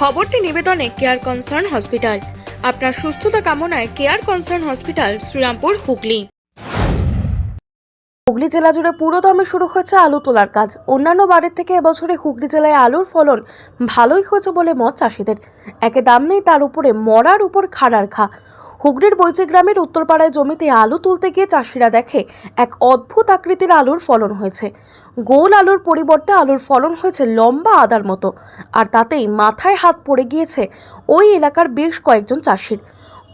খবরটি নিবেদনে care concern hospital আপনার সুস্থতা কামনায় care concern hospital Srirampur, Hooghly. Hooghly জেলা জুড়ে পুরোদমে শুরু হয়েছে আলু তোলার কাজ। অন্যান্য বারের থেকে এবছরে হুগলি জেলায় আলুর ফলন ভালোই হয়েছে বলে মত চাষিদের। একে দাম নেই, তার উপরে মরার উপর খাড়ার খা হুগলির বৈচি গ্রামের উত্তরপাড়ায় জমিতে আলু তুলতে গিয়ে চাষিরা দেখে, এক অদ্ভুত আকৃতির আলুর ফলন হয়েছে। গোল আলুর পরিবর্তে আলুর ফলন হয়েছে লম্বা আদার মতো। আর তাতেই মাথায় হাত পড়ে গিয়েছে ওই এলাকার বেশ কয়েকজন চাষির।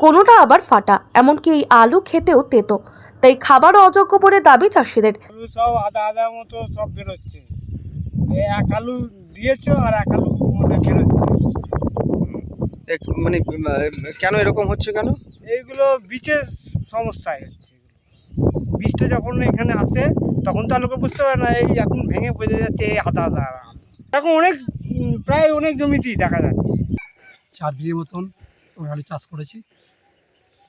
কোনোটা আবার ফাটা এমনকি এই আলু খেতেও তেতো। তাই খাবার অযোগ্য বলে দাবি চাষিদের। সব আদা আদা মতো সব বেরোচ্ছে। এক আলু দিয়েছ আর এক আলু মানে বেরোচ্ছে। মানে কেন এরকম হচ্ছে কেন? এইগুলো বীজের সমস্যায় হচ্ছে। বীজটা যখন এখানে আসে তখন তো আলুকে বুঝতে পারে না এই এখন ভেঙে বোঝা যাচ্ছে এই আদা আদা এখন অনেক প্রায় অনেক জমিতেই দেখা যাচ্ছে। চার বিঘে মতন ওই আলু চাষ করেছি।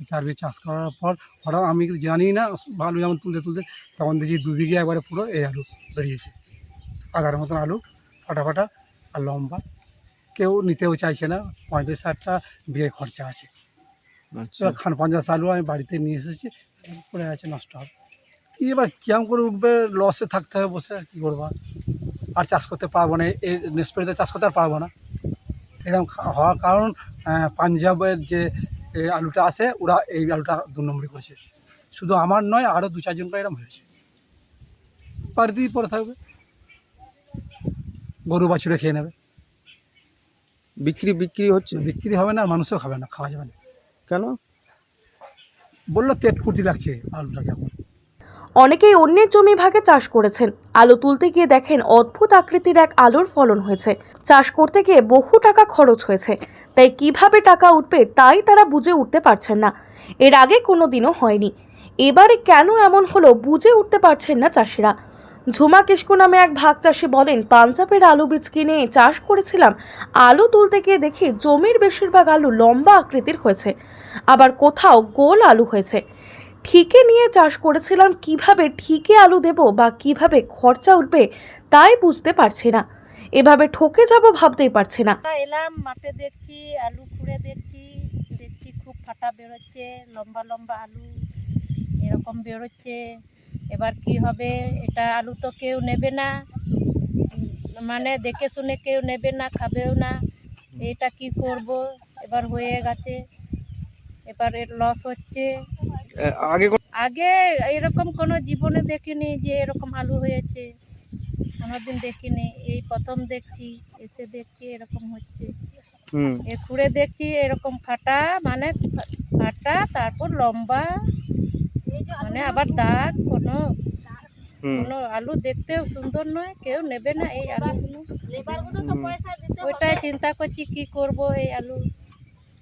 চার বিঘে চাষ করার পর হঠাৎ আমি জানি না আলু যেমন তুলতে তুলতে তখন দেখছি দু বিঘে একবারে পুরো এই আলু বেরিয়েছে। আদার মতন আলু ফাটা ফাটা আর লম্বা। কেউ নিতেও চাইছে না পঁয়ত্রিশ ষাটটা বিয়ে খরচা আছে। আচ্ছা। খান পঞ্চাশ আলু আমি বাড়িতে নিয়ে এসেছি পড়ে আছে নষ্ট হবে। এবার কিরম করে উঠবে? লসে থাকতে হবে বসে আর কী করব? আর? চাষ করতে পারব না এই নেসপেরিতে চাষ করতে আর পারব না। এরকম হওয়ার কারণ পাঞ্জাবের যে আলুটা আসে ওরা এই আলুটা দু নম্বরই করেছে। শুধু আমার নয় আরও দু চারজন করে এরকম হয়েছে। বাড়িতেই পরে থাকবে। গরু বাছুরে খেয়ে নেবে। বিক্রি বিক্রি হচ্ছে? বিক্রি হবে না আর মানুষও খাবে না খাওয়া যাবে না। কেন? বলল তেট কুর্তি লাগছে আলুটাকে এখন। অনেকেই অন্যের জমি ভাগে চাষ করেছেন। আলু তুলতে গিয়ে দেখেন অদ্ভুত আকৃতির এক আলুর ফলন হয়েছে। চাষ করতে গিয়ে বহু টাকা খরচ হয়েছে। তাই কীভাবে টাকা উঠবে তাই তারা বুঝে উঠতে পারছেন না। এর আগে কোনো দিনও হয়নি। এবারে কেন এমন হলো বুঝে উঠতে পারছেন না চাষিরা। ঝুমা কিস্কু নামে এক ভাগ চাষি বলেন, পাঞ্জাবের আলু বীজ কিনে চাষ করেছিলাম। আলু তুলতে গিয়ে দেখি জমির বেশিরভাগ আলু লম্বা আকৃতির হয়েছে। আবার কোথাও গোল আলু হয়েছে। ঠিকে নিয়ে চাষ করেছিলাম, কীভাবে ঠিকে আলু দেব বা কীভাবে খরচা উঠবে তাই বুঝতে পারছি না। এভাবে ঠকে যাব ভাবতেই পারছি না। এলাম, মাঠে দেখছি, আলু খুঁড়ে দেখছি দেখছি খুব ফাটা বেরোচ্ছে, লম্বা লম্বা আলু এরকম বেরোচ্ছে। এবার কি হবে, এটা আলু তো কেউ নেবে না মানে দেখে শুনে কেউ নেবে না, খাবেও না, এটা কি করব? এবার হয়ে গেছে। এবার এর লস হচ্ছে আগে আগে এরকম কোনো জীবনে দেখিনি যে এরকম আলু হয়েছে। কোনোদিন দেখিনি। এই প্রথম দেখছি এসে দেখছি এরকম হচ্ছে। এ খুঁড়ে দেখছি এরকম ফাটা মানে ফাটা তারপর লম্বা। মানে আবার দাগ কোনো কোনো আলু দেখতেও সুন্দর নয় কেউ নেবে না এই আলুগুলো ওইটাই চিন্তা করছি কি করব এই আলু?